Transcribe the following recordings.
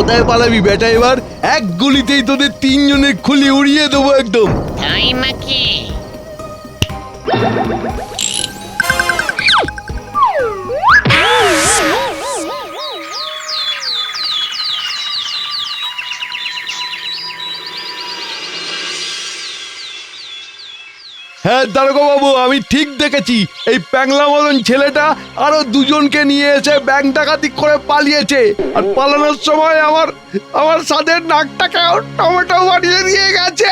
কোথায় পালাবি বেটা এবার? এক গুলিতেই তোদের তিনজনের খুলি উড়িয়ে দেবো একদম। হ্যাঁ দারোগা বাবু আমি ঠিক দেখেছি। এই প্যাংলা মতন ছেলেটা আরও দুজনকে নিয়ে এসে ব্যাংক ডাকাতি করে পালিয়েছে। আর পালানোর সময় আমার আমার সাদের নাকটাকেও টমেটো বানিয়ে দিয়ে গেছে।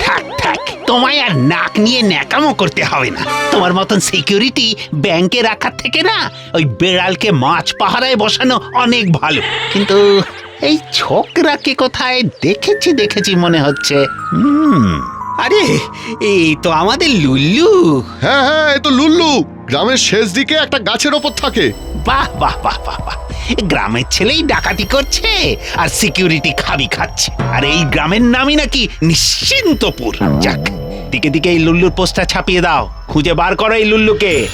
থাক থাক, তোমায় আর নাক নিয়ে ন্যাকামো করতে হবে না। তোমার মতন সিকিউরিটি ব্যাংকে রাখার থেকে না, ওই বেড়ালকে মাছ পাহারায় বসানো অনেক ভালো। কিন্তু এই ছোকরাকে কোথায় দেখেছি দেখেছি মনে হচ্ছে। হুম। আরে এই তো আমাদের লুল্লু। হ্যাঁ হ্যাঁ এ তো লুল্লু। গ্রামের শেষ দিকে একটা গাছের ওপর থাকে। বাহ বাহ বাহ বাহ বাহ। গ্রামের ছেলেই ডাকাতি করছে আর সিকিউরিটি খাবি খাচ্ছে। আর এই গ্রামের নামই নাকি নিশ্চিন্তপুর। যাক দিকে দিকে এই লুল্লুর পোস্টটা ছাপিয়ে দাও। খুঁজে বার করো এই লুল্লুকে।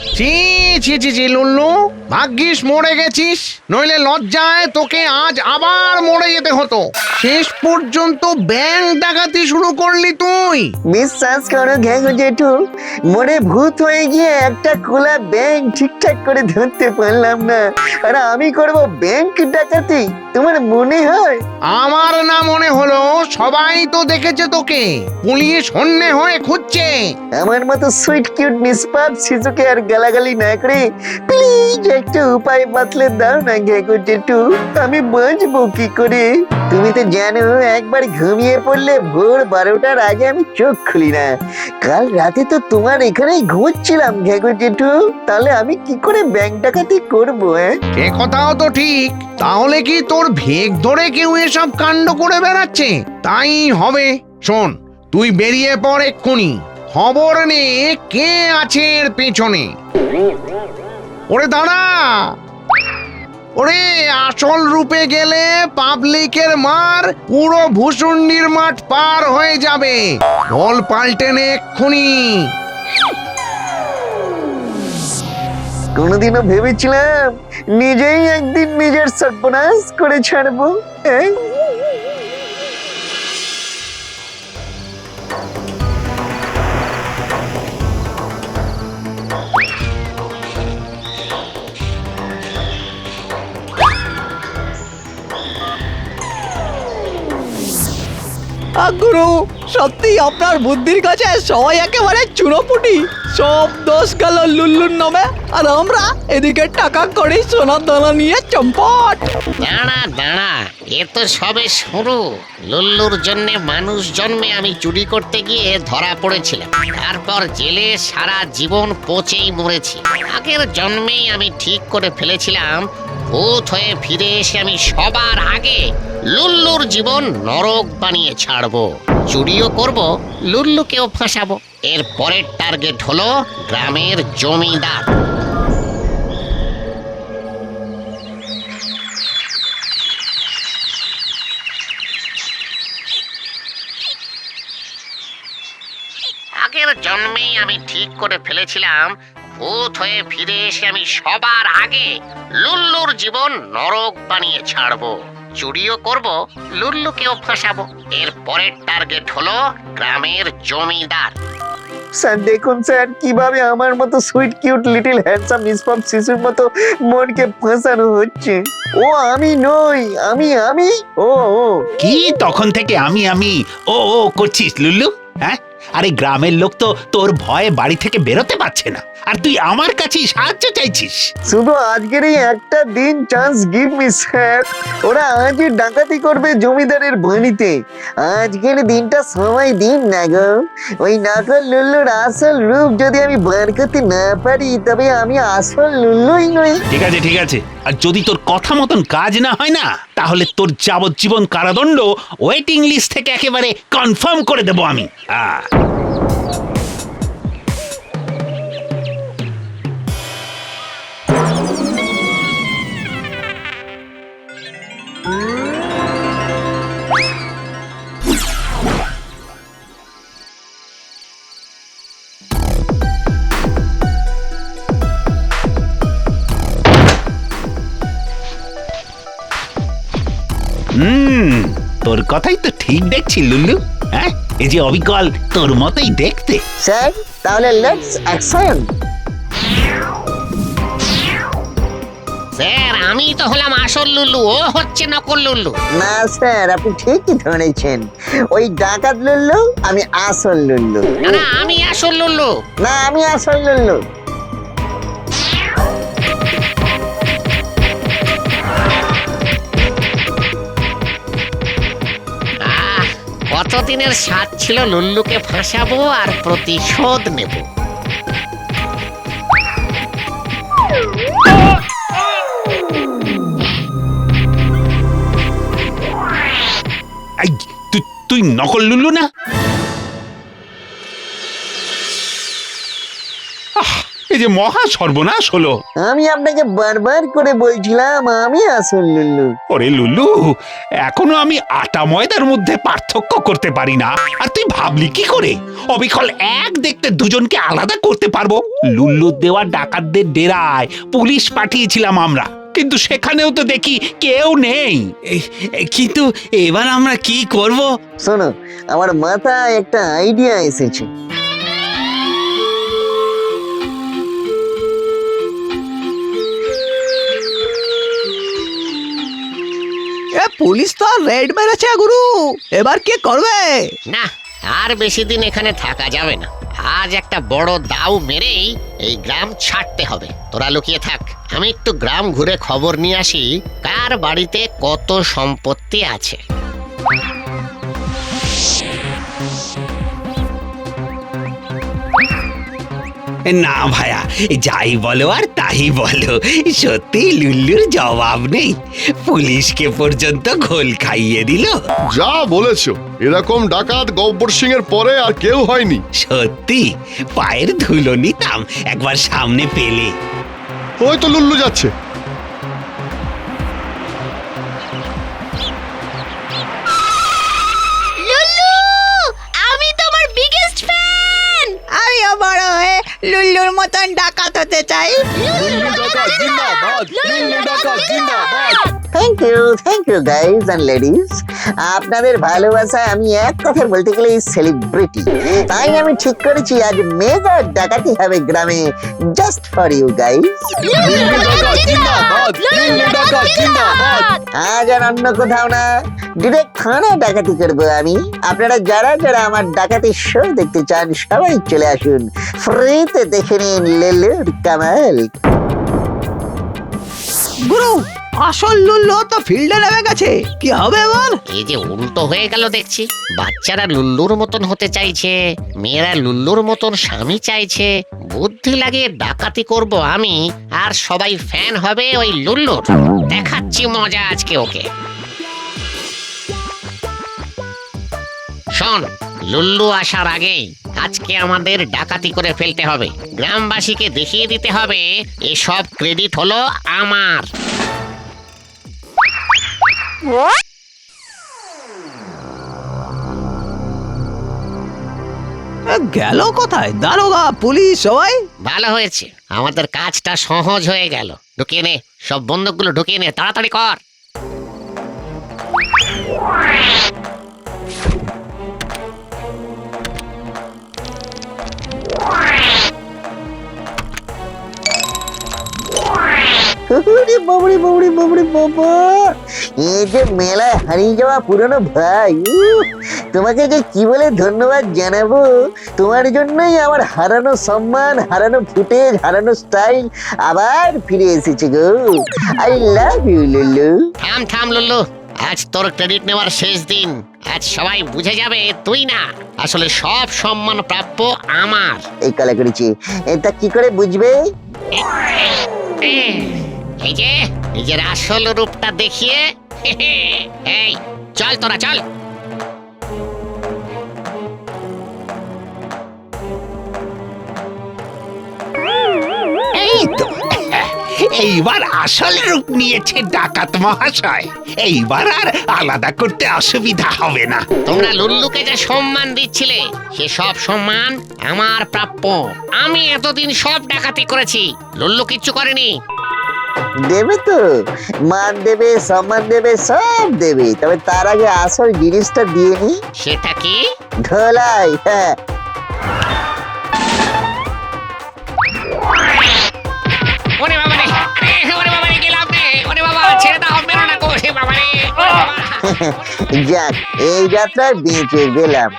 ছি ছি ছি ছি, লুল্লু, ভাগ্যিস মরে গেছিস, নইলে লজ্জায় তোকে আজ আবার মরে যেতে হতো। শেষ পর্যন্ত ব্যাংক ডাকাতি শুরু করলি তুই। বিশ্বাস করো ঘ্যাঙ্গো জেঠু মনে ভূত হয়ে গিয়ে একটা খোলা ব্যাংক ঠিকঠাক করে ধরতে পারলাম না। আর আমি করব ব্যাংক ডাকাতি। তোমার মনে হয়? আমার না মনে হলো সবাই তো দেখেছে তোকে। পুলিশ হন্যে হয়ে খুঁজছে। আমার মতো সুইট কিউট নিষ্পাপ শিশুকে আর গালাগালি না করে প্লিজ একটা উপায় বাতলে দাও না জেঠু আমি বাঁচবো কি করে? তুমি তো জানো একবার ঘুমিয়ে পড়লে ভোর বারোটার আগে আমি চোখ খুলি না। কাল রাতে তো তোমার এখানেই ঘুমোচ্ছিলাম ঘ্যাঙ্গো জেঠু তাহলে আমি কি করে ব্যাংক ডাকাতি করব হ্যাঁ? এ কথাও তো ঠিক। তাহলে কি তোর ভেগ ধরে কেউ এসব কাণ্ড করে বেড়াচ্ছে। তাই হবে। শোন, তুই বেরিয়ে পড় এক্ষুনি। খবর নে কে আছে এর পেছনে। ওরে দাঁড়া! ওরে, আসল রূপে গেলে পাবলিকের মার পুরো ভূষুন্ডির মাঠ পার হয়ে যাবে। বল পাল্টে নে এক্ষুনি। কোনোদিনও ভেবেছিলাম নিজেই একদিন নিজের সর্বনাশ করে ছাড়বো। হ্যাঁ গুরু সত্যি আপনার বুদ্ধির কাছে সবাই একেবারে চুনোপুটি। সব দোষ গেল লুল্লুর নামে, আর আমরা এদিকে টাকা করি সোনার দানা নিয়ে চম্পট। দাঁড়া দাঁড়া, এ তো সবে শুরু। লুল্লুর জন্য মানুষ জন্মে আমি চুরি করতে গিয়ে ধরা পড়েছিলাম। তারপর জেলে সারা জীবন পচেই মরেছি। আগের জন্মেই আমি ঠিক করে ফেলেছিলাম, ভূত হয়ে ফিরে এসে আমি সবার আগে লুল্লুর জীবন নরক বানিয়ে ছাড়বো। চুরিও করব, লুল্লুকেও ফাঁসাবো। এর পরের টার্গেট হলো গ্রামের জমিদার। আগের জন্মেই আমি ঠিক করে ফেলেছিলাম, ভূত হয়ে ফিরে এসে আমি সবার আগে লুল্লুর জীবন নরক বানিয়ে ছাড়বো। চুরিও করব লুল্লুকেও ফাঁসাবো। এর পরের টার্গেট হলো গ্রামের জমিদার। স্যার দেখুন স্যার কীভাবে আমার মতো সুইট কিউট লিটল হ্যান্ডসাম নিষ্পাপ শিশুর মতো মনকে ফাঁসানো হচ্ছে। ও আমি নই আমি আমি ও ও। কি? তখন থেকে আমি আমি ও ও করছিস লুল্লু? হ্যাঁ? আরে গ্রামের লোক তো তোর ভয়ে বাড়ি থেকে বেরোতে পারছে না। আর তুই আমার কাছেই সাহায্য চাইছিস। শুধু আজকের এই একটা দিন চান্স গিভ মি স্যার ওরা আজই ডাকাতি করবে জমিদারের বাড়িতে। আজকের দিনটা সময় দিন না গো। ওই নকল লুল্লুর আসল রূপ যদি আমি বার করতে না পারি তবে আমি আসল লুল্লুই নই। ঠিক আছে ঠিক আছে। আর যদি তোর কথা মতন কাজ না হয় না তাহলে তোর যাবজ্জীবন কারাদণ্ড ওয়েটিং লিস্ট থেকে একেবারে কনফার্ম করে দেবো আমি। আহ। তোর কথাই তো ঠিক দেখছি লুল্লু হ্যাঁ এই যে অবিকল তোর মতোই দেখতে। স্যার তাহলে লেটস অ্যাকশন স্যার আমি তো হলাম আসল লুল্লু ও হচ্ছে নকল লুল্লু না স্যার আপনি ঠিকই ধরেছেন। ওই ডাকাত লুল্লু আমি আসল লুল্লু না না আমি আসল লুল্লু না আমি আসল লুল্লু কতদিনের স্বাদ ছিল লুল্লুকে ফাঁসাবো আর প্রতিশোধ নেব। তুই নকল লুল্লু না? যে মহা সর্বনাশ হলো। আমি আপনাকে বারবার করে বলছিলাম আমি আসল লুল্লু ওরে লুল্লু এখনও আমি আটা ময়দার মধ্যে পার্থক্য করতে পারি না। আর তুই ভাবলি কি করে? অবিকল এক দেখতে দুজনকে আলাদা করতে পারব। লুল্লুর দেওয়া ডাকাতদের ডেরায় পুলিশ পাঠিয়েছিলাম আমরা। কিন্তু সেখানেও তো দেখি কেউ নেই। কিন্তু এবার আমরা কি করব? শোনো আমার মাথায় একটা আইডিয়া এসেছে। পুলিশ তো রেড মেরেছে, গুরু। এবার কে করবে? না, আর বেশি দিন এখানে থাকা যাবে না। আজ একটা বড় দাও মেরেই এই গ্রাম ছাড়তে হবে। তোরা লুকিয়ে থাক। আমি একটু গ্রাম ঘুরে খবর নিয়ে আসি, কার বাড়িতে কত সম্পত্তি আছে। না ভায়া যাই বলো আর তাই বলো। সত্যি লুল্লুর জবাব নেই। পুলিশকে পর্যন্ত ঘোল খাইয়ে দিল। যা বলেছ এরকম ডাকাত গব্বর সিং এর পরে আর কেউ হয়নি। সত্যি পায়ের ধুলো নিতাম একবার সামনে পেলে। ওই তো লুল্লু যাচ্ছে। মতন ডাকাত হতে চাই। Thank you thank you guys and ladies আপনাদের ভালোবাসা আমি এক কথা বলতে গেলে সেলিব্রিটি তাই আমি ঠিক করেছি আজ মেগা ডাকাতি হবে গ্রামে জাস্ট ফর ইউ গাইজ আজ আর অন্য কোথাও না ডিরেক্ট থানায় ডাকাতি করব আমি। আপনারা যারা যারা আমার ডাকাতি শো দেখতে চান সবাই চলে আসুন। ফ্রিতে দেখে নিন লেলুর কামাল। গুরু আসল লুল্লু তো ফিল্ডে নেমে গেছে। কি হবে এবার এই যে উল্টো হয়ে গেল দেখছি। বাচ্চারা লুল্লুর মতন হতে চাইছে, মেয়েরা লুল্লুর মতন স্বামী চাইছে। বুদ্ধি লাগিয়ে ডাকাতি করব আমি, আর সবাই ফ্যান হবে ওই লুল্লুর। দেখাচ্ছি মজা আজকে ওকে। শোন, লুল্লু আসার আগেই আজকে আমাদের ডাকাতি করে ফেলতে হবে। গ্রামবাসীকে দেখিয়ে দিতে হবে, এসব ক্রেডিট হলো আমার। গেল কোথায়? দারোগা, পুলিশ, সবাই? ভালো হয়েছে। আমাদের কাজটা সহজ হয়ে গেল। ঢুকিয়ে নে। সব বন্দুকগুলো ঢুকিয়ে নে। তাড়াতাড়ি কর। ওরে বাবরে বাবরে বাবরে বাবা। এই যে মেলায় হারিয়ে যাওয়া পুরনো ভাই তোমাকে যে কি বলে ধন্যবাদ জানাব? তোমার জন্যই আমার হারানো সম্মান হারানো ফুটেজ হারানো স্টাইল আবার ফিরে এসেছে গো। আই লাভ ইউ লুলু থাম থাম লুল্লু আজ তোর ক্রেডিট নেওয়ার শেষ দিন। আজ সবাই বুঝে যাবে তুই না। আসলে সব সম্মান প্রাপ্য আমার। এই কলা করেছি। এটা কি করে বুঝবে? এই যে নিজের আসল রূপটা দেখিয়ে এই চল তোরা চল। এই তো এইবার আসল রূপ নিয়েছে ডাকাত মহাশয়। এইবার আর আলাদা করতে অসুবিধা হবে না। তোমরা লুল্লুকে যে সম্মান দিচ্ছিলে সে সব সম্মান আমার প্রাপ্য। আমি এতদিন সব ডাকাতি করেছি। লুল্লু কিচ্ছু করেনি। দেবে তো। মান দেবে সম্মান দেবে সব দেবে। তবে তার আগে আসল জিনিসটা দিয়ে নি। সেটা কি? ধলাই হ্যাঁ। ওরে বাবা রে ওরে বাবা রে গেলাম রে? ওরে বাবা ছেড়ে দাও মেরো না গো বাবা রে যাক এই যাত্রায় বেঁচে গেলাম।